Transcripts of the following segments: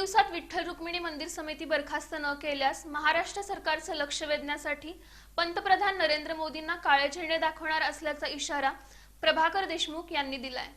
दिवसात विठ्ठल रुक्मिणी मंदिर समिती बरखास्त न केल्यास महाराष्ट्र सरकारचं लक्ष वेधण्यासाठी पंतप्रधान नरेंद्र मोदींना काळे झेंडे दाखवणार असल्याचा इशारा प्रभाकर देशमुख यांनी दिलाय.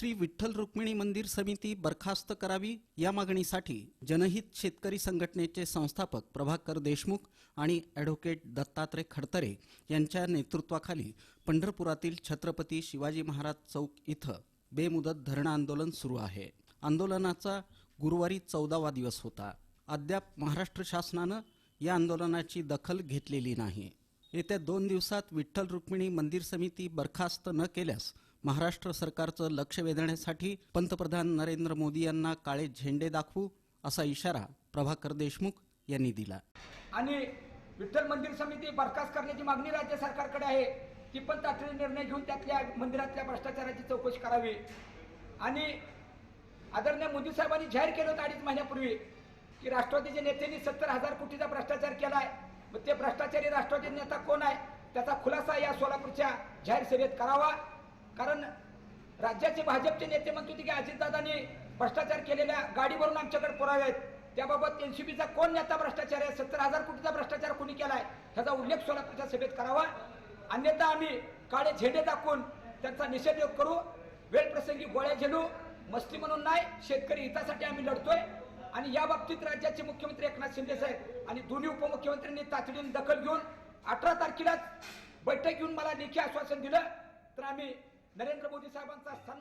श्री विठ्ठल रुक्मिणी मंदिर समिती बरखास्त करावी या मागणीसाठी जनहित शेतकरी संघटनेचे संस्थापक प्रभाकर देशमुख आणि ॲडव्होकेट दत्तात्रय खडतरे यांच्या नेतृत्वाखाली पंढरपुरातील छत्रपती शिवाजी महाराज चौक इथं बेमुदत धरणं आंदोलन सुरू आहे. आंदोलनाचा गुरुवारी चौदावा दिवस होता. अद्याप महाराष्ट्र शासनानं या आंदोलनाची दखल घेतलेली नाही. येत्या दोन दिवसात विठ्ठल रुक्मिणी मंदिर समिती बरखास्त न केल्यास महाराष्ट्र सरकारचं लक्ष वेधण्यासाठी पंतप्रधान नरेंद्र मोदी यांना काळे झेंडे दाखवू असा इशारा प्रभाकर देशमुख यांनी दिला. आणि विठ्ठल मंदिर समिती बरखास्त करण्याची मागणी राज्य सरकारकडे आहे ती पण तातडीने निर्णय घेऊन त्यातल्या मंदिरातल्या भ्रष्टाचाराची चौकशी करावी. आणि आदरणीय मोदी साहेबांनी जाहीर केलं होतं अडीच महिन्यापूर्वी की राष्ट्रवादीच्या नेत्यांनी सत्तर हजार कोटीचा भ्रष्टाचार केलाय. मग ते भ्रष्टाचारी राष्ट्रवादी नेता कोण आहे? त्याचा खुलासा या सोलापूरच्या जाहीर सभेत करावा. कारण राज्याचे भाजपचे नेते म्हणत होते की अजितदादांनी भ्रष्टाचार केलेल्या गाडीवरून आमच्याकडे पुरावे आहेत. त्याबाबत एनसीबीचा कोण नेता भ्रष्टाचार आहे? सत्तर हजार कोटीचा भ्रष्टाचार कोणी केलाय? ह्याचा उल्लेख सोलापूरच्या सभेत करावा. अन्यथा आम्ही काळे झेंडे दाखवून त्यांचा निषेध करू. वेळ प्रसंगी गोळ्या झेलू. मस्ती म्हणून नाही शेतकरी हितासाठी आम्ही लढतोय. आणि या बाबतीत राज्याचे मुख्यमंत्री एकनाथ शिंदे साहेब आणि दोन्ही उपमुख्यमंत्र्यांनी तातडीने दखल घेऊन अठरा तारखेलाच बैठक घेऊन मला लेखी आश्वासन दिलं. तर आम्ही नरेंद्र मोदी साहेबांचा सन्मान